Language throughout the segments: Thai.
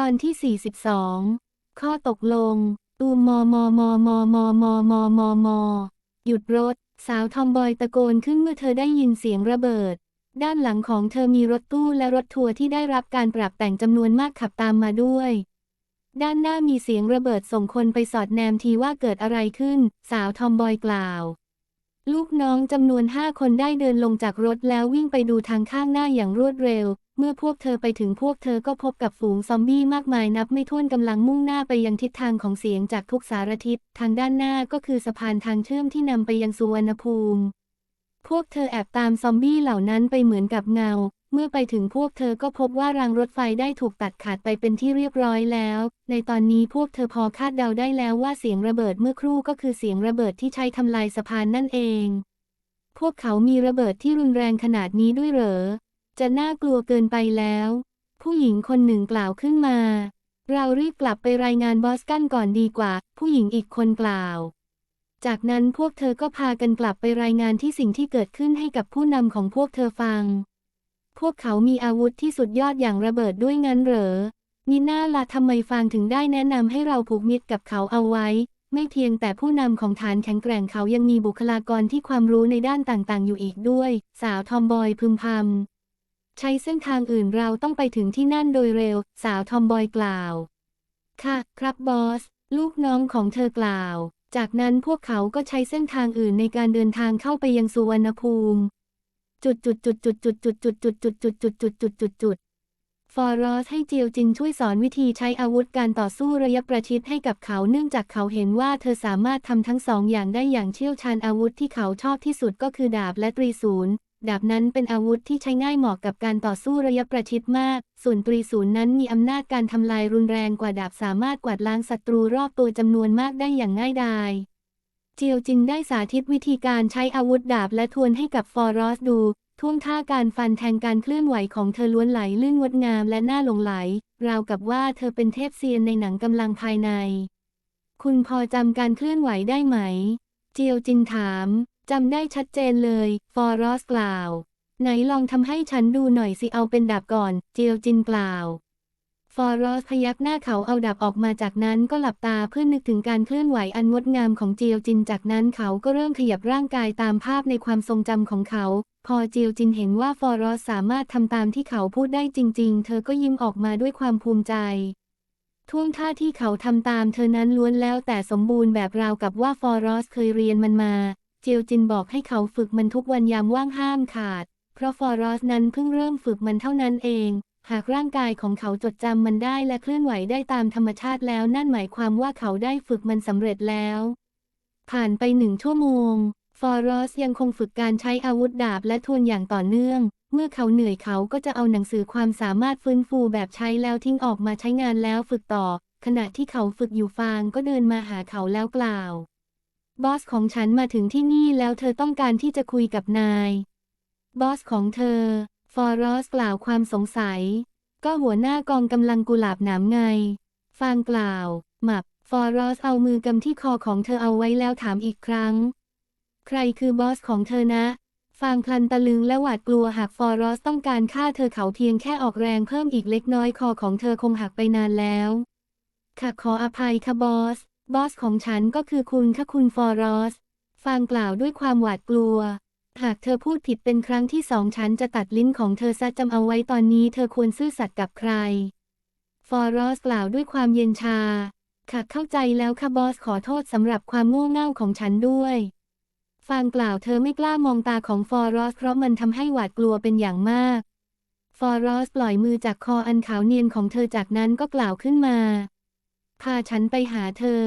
ตอนที่ 42 ข้อตกลง ตูมมมมอมอมอมอมอมอมอหยุดรถ สาวทอมบอยตะโกนขึ้นเมื่อเธอได้ยินเสียงระเบิด ด้านหลังของเธอมีรถตู้และรถทัวร์ที่ได้รับการปรับแต่งจำนวนมากขับตามมาด้วย ด้านหน้ามีเสียงระเบิดส่งคนไปสอดแนมทีว่าเกิดอะไรขึ้น สาวทอมบอยกล่าว ลูกน้องจำนวนห้าคนได้เดินลงจากรถแล้ววิ่งไปดูทางข้างหน้าอย่างรวดเร็ว เมื่อพวกเธอไปถึงพวกเธอก็พบกับฝูงซอมบี้มากมายนับไม่ถ้วนกำลังมุ่งหน้าไปยังทิศทางของเสียงจากทุกสารทิศ ทางด้านหน้าก็คือสะพานทางเชื่อมที่นำไปยังสุวรรณภูมิ พวกเธอแอบตามซอมบี้เหล่านั้นไปเหมือนกับเงา เมื่อไปถึงพวกเธอก็พบว่ารางรถไฟได้ถูกตัดขาดไปเป็นที่เรียบร้อยแล้ว ในตอนนี้พวกเธอพอคาดเดาได้แล้วว่าเสียงระเบิดเมื่อครู่ก็คือเสียงระเบิดที่ใช้ทำลายสะพานนั่นเอง พวกเขามีระเบิดที่รุนแรงขนาดนี้ด้วยเหรอ จะน่ากลัวเกินไปแล้ว ผู้หญิงคนหนึ่งกล่าวขึ้นมา เรารีบกลับไปรายงานบอสกันก่อนดีกว่า ผู้หญิงอีกคนกล่าว จากนั้นพวกเธอก็พากันกลับไปรายงานที่สิ่งที่เกิดขึ้นให้กับผู้นำของพวกเธอฟัง พวกเขามีอาวุธที่สุดยอดอย่างระเบิดด้วยงั้นเหรอมีน้าละทำไมฟางถึงได้แนะนำให้เราผูกมิตรกับเขาเอาไว้ ไม่เพียงแต่ผู้นำของฐานแข็งแกร่งเขายังมีบุคลากรที่ความรู้ในด้านต่างๆ อยู่อีกด้วย สาวทอมบอยพึมพำ ใช้เส้นทางอื่นเราต้องไปถึงที่นั่นโดยเร็ว สาวทอมบอยกล่าว ค่ะ ครับบอส ลูกน้องของเธอกล่าว จากนั้นพวกเขาก็ใช้เส้นทางอื่นในการเดินทางเข้าไปยังสุวรรณภูมิ จุดจุดจุดจุดจุดจุดจุดจุดจุดจุดจุดจุดจุดจุดจุดฟอรอสให้เจียวจินช่วยสอนวิธีใช้อาวุธการต่อสู้ระยะประชิดให้กับเขาเนื่องจากเขาเห็นว่าเธอสามารถทำทั้งสองอย่างได้อย่างเชี่ยวชาญอาวุธที่เขาชอบที่สุดก็คือดาบและตรีศูนย์ ดาบนั้นเป็นอาวุธที่ใช้ง่ายเหมาะกับการต่อสู้ระยะประชิดมาก ส่วนตรีศูนย์นั้นมีอำนาจการทำลายรุนแรงกว่าดาบสามารถกวาดล้างศัตรูรอบตัวจำนวนมากได้อย่างง่ายดาย เจียวจินได้สาธิตวิธีการใช้อาวุธดาบและทวนให้กับฟอรอสดู ท่วงท่าการฟันแทงการเคลื่อนไหวของเธอล้วนไหลลื่นงดงามและน่าหลงไหล ราวกับว่าเธอเป็นเทพเซียนในหนังกำลังภายใน คุณพอจำการเคลื่อนไหวได้ไหม เจียวจินถาม จำได้ชัดเจนเลย ฟอรอสกล่าว ไหนลองทำให้ฉันดูหน่อยสิเอาเป็นดาบก่อน เจียวจินกล่าว ฟอรอสพยักหน้าเขาเอาดาบออกมาจากนั้นก็หลับตาเพื่อนึกถึงการเคลื่อนไหวอันงดงามของเจียวจินจากนั้นเขาก็เริ่มขยับร่างกายตามภาพในความทรงจำของเขา พอเจียวจินเห็นว่าฟอรอสสามารถทำตามที่เขาพูดได้จริง ๆ เธอก็ยิ้มออกมาด้วยความภูมิใจท่วงท่าที่เขาทำตามเธอนั้นล้วนแล้วแต่สมบูรณ์แบบราวกับว่าฟอรอสเคยเรียนมันมา เจียวจินบอกให้เขาฝึกมันทุกวันยามว่างห้ามขาด เพราะฟอรอสนั้นเพิ่งเริ่มฝึกมันเท่านั้นเอง หากร่างกายของเขาจดจำมันได้และเคลื่อนไหวได้ตามธรรมชาติแล้วนั่นหมายความว่าเขาได้ฝึกมันสำเร็จแล้ว ผ่านไปหนึ่งชั่วโมง ฟอรอสยังคงฝึกการใช้อาวุธดาบและทวนอย่างต่อเนื่อง เมื่อเขาเหนื่อยเขาก็จะเอาหนังสือความสามารถฟื้นฟูแบบใช้แล้วทิ้งออกมาใช้งานแล้วฝึกต่อ ขณะที่เขาฝึกอยู่ฟางก็เดินมาหาเขาแล้วกล่าว บอสของฉันมาถึงที่นี่แล้วเธอต้องการที่จะคุยกับนาย บอสของเธอ ฟอรอสกล่าวความสงสัย ก็หัวหน้ากองกำลังกุหลาบหนามไง ฟางกล่าว หมับ ฟอรอสเอามือกำที่คอของเธอเอาไว้แล้วถามอีกครั้ง ใครคือบอสของเธอนะ ฟางพลันตะลึงและหวาดกลัวหากฟอรอสต้องการฆ่าเธอเขาเพียงแค่ออกแรงเพิ่มอีกเล็กน้อยคอของเธอคงหักไปนานแล้วค่ะขออภัยค่ะบอส บอสของฉันก็คือคุณค่ะคุณฟอรอส ฟางกล่าวด้วยความหวาดกลัว หากเธอพูดผิดเป็นครั้งที่สองฉันจะตัดลิ้นของเธอซะจำเอาไว้ตอนนี้เธอควรซื่อสัตย์กับใคร ฟอรอสกล่าวด้วยความเย็นชา ค่ะเข้าใจแล้วค่ะบอสขอโทษสำหรับความโง่เง่าของฉันด้วย ฟางกล่าวเธอไม่กล้ามองตาของฟอรอสเพราะมันทำให้หวาดกลัวเป็นอย่างมาก ฟอรอสปล่อยมือจากคออันขาวเนียนของเธอจากนั้นก็กล่าวขึ้นมา พาฉันไปหาเธอ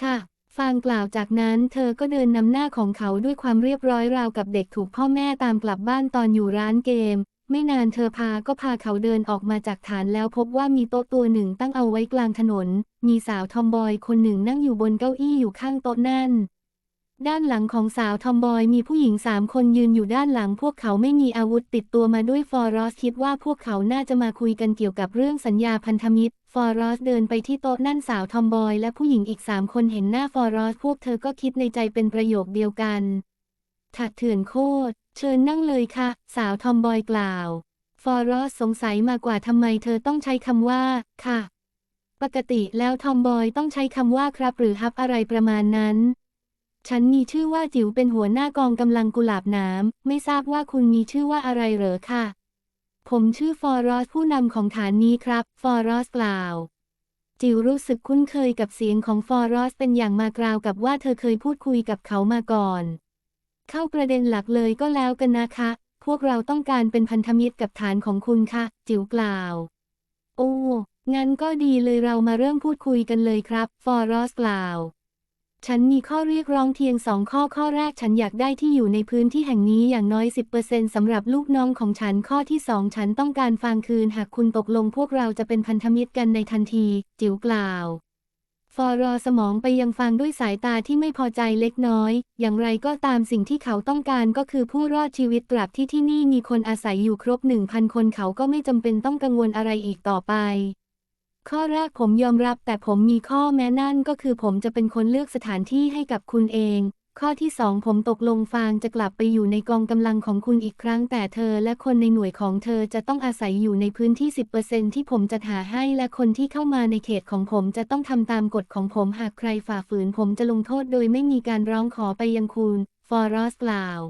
ค่ะฟางกล่าวจากนั้นเธอก็เดินนำหน้าของเขาด้วยความเรียบร้อยราวกับเด็กถูกพ่อแม่ตามกลับบ้านตอนอยู่ร้านเกม ไม่นานเธอพาก็พาเขาเดินออกมาจากฐานแล้วพบว่ามีโต๊ะตัวหนึ่งตั้งเอาไว้กลางถนน มีสาวทอมบอยคนหนึ่งนั่งอยู่บนเก้าอี้อยู่ข้างโต๊ะนั่น ด้านหลังของสาวทอมบอยมีผู้หญิงสามคนยืนอยู่ด้านหลัง พวกเขาไม่มีอาวุธติดตัวมาด้วยฟอรอสคิดว่าพวกเขาน่าจะมาคุยกันเกี่ยวกับเรื่องสัญญาพันธมิตร ฟอรอสเดินไปที่โต๊ะนั่นสาวทอมบอยและผู้หญิงอีกสามคนเห็นหน้าฟอรอสพวกเธอก็คิดในใจเป็นประโยคเดียวกัน ถัดเถื่อนโคตร เชิญนั่งเลยค่ะ สาวทอมบอยกล่าว ฟอรอสสงสัยมากกว่าทำไมเธอต้องใช้คำว่า ค่ะ ปกติแล้วทอมบอยต้องใช้คำว่าครับหรือฮับอะไรประมาณนั้น ฉันมีชื่อว่าจิ๋วเป็นหัวหน้ากองกำลังกุหลาบน้ำ ไม่ทราบว่าคุณมีชื่อว่าอะไรเหรอค่ะ ผมชื่อฟอรอสผู้นำของฐานนี้ครับ ฟอรอสกล่าว จิ๋วรู้สึกคุ้นเคยกับเสียงของฟอรอสเป็นอย่างมากราวกับว่าเธอเคยพูดคุยกับเขามาก่อน เข้าประเด็นหลักเลยก็แล้วกันนะคะ พวกเราต้องการเป็นพันธมิตรกับฐานของคุณค่ะ จิ๋วกล่าว โอ้ งั้นก็ดีเลยเรามาเริ่มพูดคุยกันเลยครับ ฟอรอสกล่าว ฉันมีข้อเรียกร้องเพียงสองข้อข้อแรกฉันอยากได้ที่อยู่ในพื้นที่แห่งนี้อย่างน้อย 10%สำหรับลูกน้องของฉันข้อที่สองฉันต้องการฟางคืน หากคุณตกลงพวกเราจะเป็นพันธมิตรกันในทันที จิ๋วกล่าวฟอรอสมองไปยังฟังด้วยสายตาที่ไม่พอใจเล็กน้อย อย่างไรก็ตามสิ่งที่เขาต้องการก็คือผู้รอดชีวิตตราบที่ที่นี่มีคนอาศัยอยู่ครบหนึ่งพันคนเขาก็ไม่จำเป็นต้องกังวลอะไรอีกต่อไป ข้อแรกผมยอมรับแต่ผมมีข้อแม้นั่นก็คือผมจะเป็นคนเลือกสถานที่ให้กับคุณเอง ข้อที่สองผมตกลงฟางจะกลับไปอยู่ในกองกำลังของคุณอีกครั้ง แต่เธอและคนในหน่วยของเธอจะต้องอาศัยอยู่ในพื้นที่ 10%ที่ผมจะหาให้และคนที่เข้ามาในเขตของผมจะต้องทำตามกฎของผมหากใครฝ่าฝืนผมจะลงโทษโดยไม่มีการร้องขอไปยังคุณ ฟอรอสกล่าว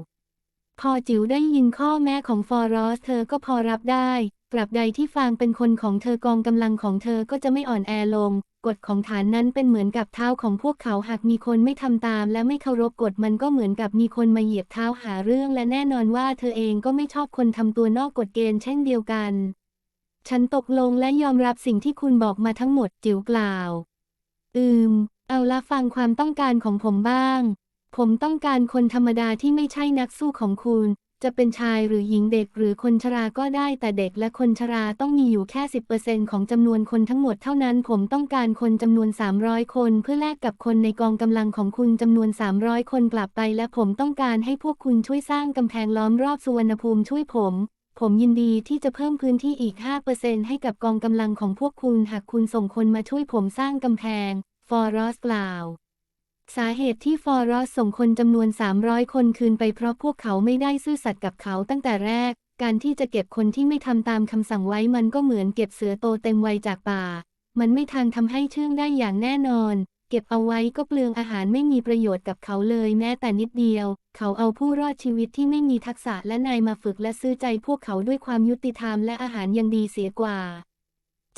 พอจิ๋วได้ยินข้อแม้ของฟอรอสเธอก็พอรับได้ ตราบใดที่ฟางเป็นคนของเธอกองกำลังของเธอก็จะไม่อ่อนแอลง กฎของฐานนั้นเป็นเหมือนกับเท้าของพวกเขาหากมีคนไม่ทำตาม และไม่เคารพกฎมันก็เหมือนกับมีคนมาเหยียบเท้าหาเรื่อง และแน่นอนว่าเธอเองก็ไม่ชอบคนทำตัวนอกกฎเกณฑ์เช่นเดียวกัน ฉันตกลงและยอมรับสิ่งที่คุณบอกมาทั้งหมดจิ๋วกล่าว อืม เอาละฟังความต้องการของผมบ้าง ผมต้องการคนธรรมดาที่ไม่ใช่นักสู้ของคุณ จะเป็นชายหรือหญิงเด็กหรือคนชราก็ได้แต่เด็กและคนชราต้องมีอยู่แค่ 10%ของจำนวนคนทั้งหมดเท่านั้นผมต้องการคนจำนวน 300 คนเพื่อแลกกับคนในกองกำลังของคุณจำนวน 300 คนกลับไปและผมต้องการให้พวกคุณช่วยสร้างกำแพงล้อมรอบสุวรรณภูมิช่วยผม ผมยินดีที่จะเพิ่มพื้นที่อีก 5%ให้กับกองกำลังของพวกคุณหากคุณส่งคนมาช่วยผมสร้างกำแพง ฟอรอสกล่าว สาเหตุที่ฟอรอสส่งคนจำนวน 300 คนคืนไปเพราะพวกเขาไม่ได้ซื่อสัตย์กับเขาตั้งแต่แรก การที่จะเก็บคนที่ไม่ทำตามคำสั่งไว้มันก็เหมือนเก็บเสือโตเต็มวัยจากป่า มันไม่ทางทำให้เชื่องได้อย่างแน่นอน เก็บเอาไว้ก็เปลืองอาหารไม่มีประโยชน์กับเขาเลยแม้แต่นิดเดียว เขาเอาผู้รอดชีวิตที่ไม่มีทักษะและนายมาฝึกและซื้อใจพวกเขาด้วยความยุติธรรมและอาหารยังดีเสียกว่า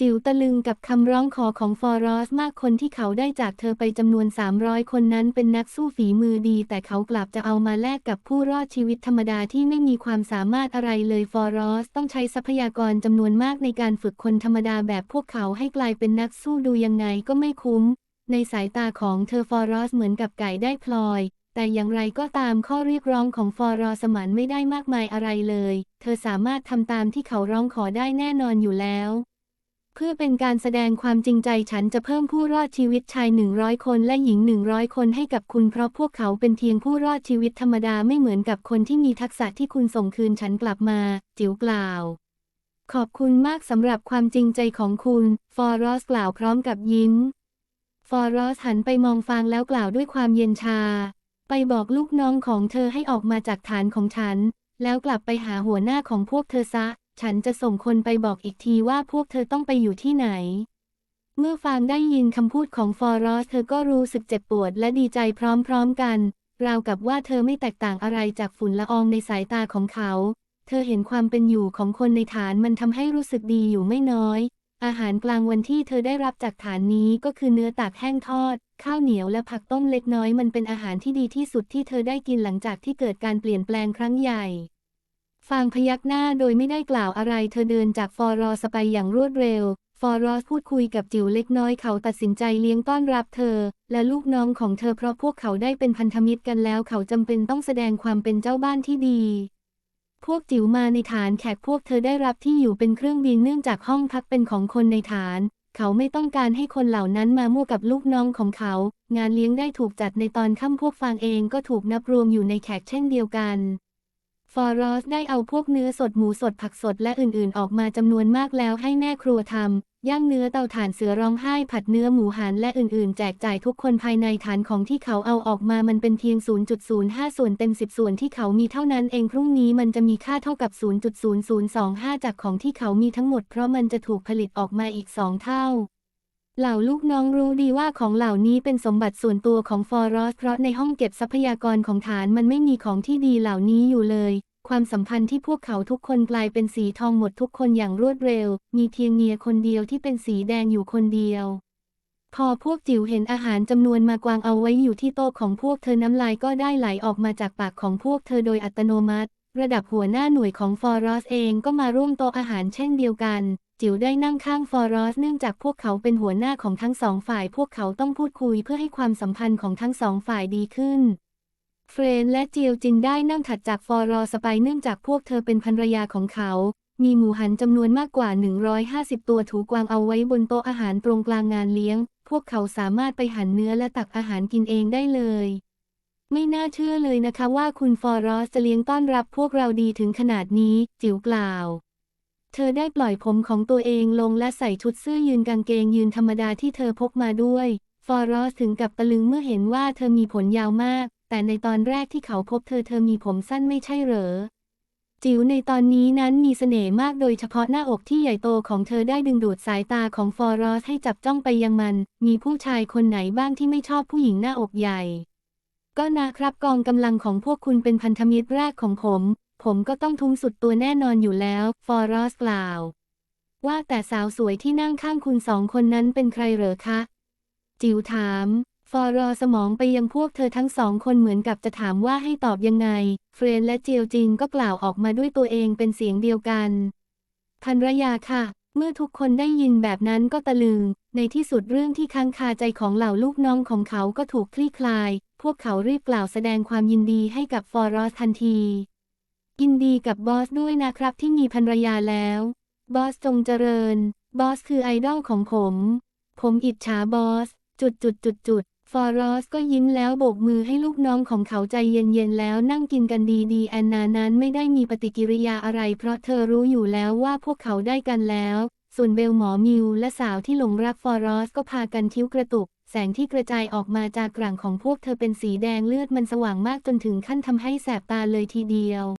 จิ๋วตะลึงกับคำร้องขอของฟอรอสมากคนที่เขาได้จากเธอไปจำนวน 300 คนนั้นเป็นนักสู้ฝีมือดี แต่เขากลับจะเอามาแลกกับผู้รอดชีวิตธรรมดาที่ไม่มีความสามารถอะไรเลยฟอรอสต้องใช้ทรัพยากรจำนวนมากในการฝึกคนธรรมดาแบบพวกเขาให้กลายเป็นนักสู้ดูยังไงก็ไม่คุ้ม ในสายตาของเธอฟอรอสเหมือนกับไก่ได้พลอยแต่อย่างไรก็ตามข้อเรียกร้องของฟอรอสมันไม่ได้มากมายอะไรเลย เธอสามารถทำตามที่เขาร้องขอได้แน่นอนอยู่แล้ว เพื่อเป็นการแสดงความจริงใจฉันจะเพิ่มผู้รอดชีวิตชาย 100 คนและหญิง 100 คนให้กับคุณเพราะพวกเขาเป็นเพียงผู้รอดชีวิตธรรมดาไม่เหมือนกับคนที่มีทักษะที่คุณส่งคืนฉันกลับมา จิ๋วกล่าว ขอบคุณมากสำหรับความจริงใจของคุณ ฟอรอสกล่าวพร้อมกับยิ้ม ฟอรอสหันไปมองฟางแล้วกล่าวด้วยความเย็นชา ไปบอกลูกน้องของเธอให้ออกมาจากฐานของฉัน แล้วกลับไปหาหัวหน้าของพวกเธอซะ ฉันจะส่งคนไปบอกอีกทีว่าพวกเธอต้องไปอยู่ที่ไหน เมื่อฟางได้ยินคำพูดของฟอรอสเธอก็รู้สึกเจ็บปวดและดีใจพร้อมๆกัน ราวกับว่าเธอไม่แตกต่างอะไรจากฝุ่นละอองในสายตาของเขา เธอเห็นความเป็นอยู่ของคนในฐานมันทำให้รู้สึกดีอยู่ไม่น้อย อาหารกลางวันที่เธอได้รับจากฐานนี้ก็คือเนื้อตากแห้งทอด ข้าวเหนียวและผักต้มเล็กน้อยมันเป็นอาหารที่ดีที่สุดที่เธอได้กินหลังจากที่เกิดการเปลี่ยนแปลงครั้งใหญ่ ฟางพยักหน้าโดยไม่ได้กล่าวอะไรเธอเดินจากฟอรอสไปอย่างรวดเร็ว ฟอรอสพูดคุยกับจิ๋วเล็กน้อยเขาตัดสินใจเลี้ยงต้อนรับเธอ และลูกน้องของเธอเพราะพวกเขาได้เป็นพันธมิตรกันแล้วเขาจำเป็นต้องแสดงความเป็นเจ้าบ้านที่ดี พวกจิ๋วมาในฐานแขกพวกเธอได้รับที่อยู่เป็นเครื่องบินเนื่องจากห้องพักเป็นของคนในฐาน เขาไม่ต้องการให้คนเหล่านั้นมามั่วกับลูกน้องของเขา งานเลี้ยงได้ถูกจัดในตอนค่ำพวกฟางเองก็ถูกนับรวมอยู่ในแขกเช่นเดียวกัน ฟอรอสได้เอาพวกเนื้อสดหมูสดผักสดและอื่นๆ ออกมาจำนวนมากแล้วให้แม่ครัวทำย่างเนื้อเตาถ่านเสือร้องไห้ผัดเนื้อหมูหันและอื่นๆ แจกจ่ายทุกคนภายในฐานของที่เขาเอาออกมามันเป็นเพียง 0.05 ส่วนเต็ม 10 ส่วนที่เขามีเท่านั้นเองพรุ่งนี้มันจะมีค่าเท่ากับ 0.0025 จากของที่เขามีทั้งหมดเพราะมันจะถูกผลิตออกมาอีก 2 เท่า เหล่าลูกน้องรู้ดีว่าของเหล่านี้เป็นสมบัติส่วนตัวของฟอรอสเพราะในห้องเก็บทรัพยากรของฐานมันไม่มีของที่ดีเหล่านี้อยู่เลย ความสัมพันธ์ที่พวกเขาทุกคนกลายเป็นสีทองหมดทุกคนอย่างรวดเร็ว มีเพียงเนียคนเดียวที่เป็นสีแดงอยู่คนเดียว พอพวกจิ๋วเห็นอาหารจำนวนมากวางเอาไว้อยู่ที่โต๊ะของพวกเธอน้ำลายก็ได้ไหลออกมาจากปากของพวกเธอโดยอัตโนมัติ ระดับหัวหน้าหน่วยของฟอรอสเองก็มาร่วมโต๊ะอาหารเช่นเดียวกัน จิ๋วได้นั่งข้างฟอรอสเนื่องจากพวกเขาเป็นหัวหน้าของทั้งสองฝ่าย พวกเขาต้องพูดคุยเพื่อให้ความสัมพันธ์ของทั้งสองฝ่ายดีขึ้น เฟรนและจียวจินได้นั่งถัดจากฟอรอสไปเนื่องจากพวกเธอเป็นภรรยาของเขา มีหมูหันจำนวนมากกว่า 150 ตัวถูกวางเอาไว้บนโต๊ะอาหารตรงกลางงานเลี้ยง พวกเขาสามารถไปหั่นเนื้อและตักอาหารกินเองได้เลยไม่น่าเชื่อเลยนะคะว่าคุณฟอรอสจะเลี้ยงต้อนรับพวกเราดีถึงขนาดนี้ จิ๋วกล่าว เธอได้ปล่อยผมของตัวเองลงและใส่ชุดเสื้อยืนกางเกงยืนธรรมดาที่เธอพกมาด้วย ฟอรอสถึงกับตะลึงเมื่อเห็นว่าเธอมีผลยาวมาก แต่ในตอนแรกที่เขาพบเธอเธอมีผมสั้นไม่ใช่เหรอ จิ๋วในตอนนี้นั้นมีเสน่ห์มากโดยเฉพาะหน้าอกที่ใหญ่โตของเธอได้ดึงดูดสายตาของฟอรอสให้จับจ้องไปยังมัน มีผู้ชายคนไหนบ้างที่ไม่ชอบผู้หญิงหน้าอกใหญ่ ก็นะครับกองกำลังของพวกคุณเป็นพันธมิตรแรกของผม ผมก็ต้องทุ่มสุดตัวแน่นอนอยู่แล้ว ฟอรอสกล่าว ว่าแต่สาวสวยที่นั่งข้างคุณสองคนนั้นเป็นใครเหรอคะ จิวถาม ฟอรอสมองไปยังพวกเธอทั้งสองคนเหมือนกับจะถามว่าให้ตอบยังไง เฟรนและเจียวจินก็กล่าวออกมาด้วยตัวเองเป็นเสียงเดียวกันภรรยาค่ะ เมื่อทุกคนได้ยินแบบนั้นก็ตะลึง ในที่สุดเรื่องที่ค้างคาใจของเหล่าลูกน้องของเขาก็ถูกคลี่คลาย พวกเขารีบกล่าวแสดงความยินดีให้กับฟอรอสทันที ยินดีกับบอสด้วยนะครับที่มีภรรยาแล้ว บอสจงเจริญ บอสคือไอดอลของผม ผมอิจฉาบอส จุดจุดจุดจุดฟอรอสก็ยิ้มแล้วโบกมือให้ลูกน้องของเขาใจเย็นๆแล้วนั่งกินกันดีๆแอนนานั้นไม่ได้มีปฏิกิริยาอะไร เพราะเธอรู้อยู่แล้วว่าพวกเขาได้กันแล้ว ส่วนเบลหมอมิวและสาวที่หลงรักฟอรอสก็พากันคิ้วกระตุก แสงที่กระจายออกมาจากกลางของพวกเธอเป็นสีแดงเลือดมันสว่างมากจนถึงขั้นทำให้แสบตาเลยทีเดียว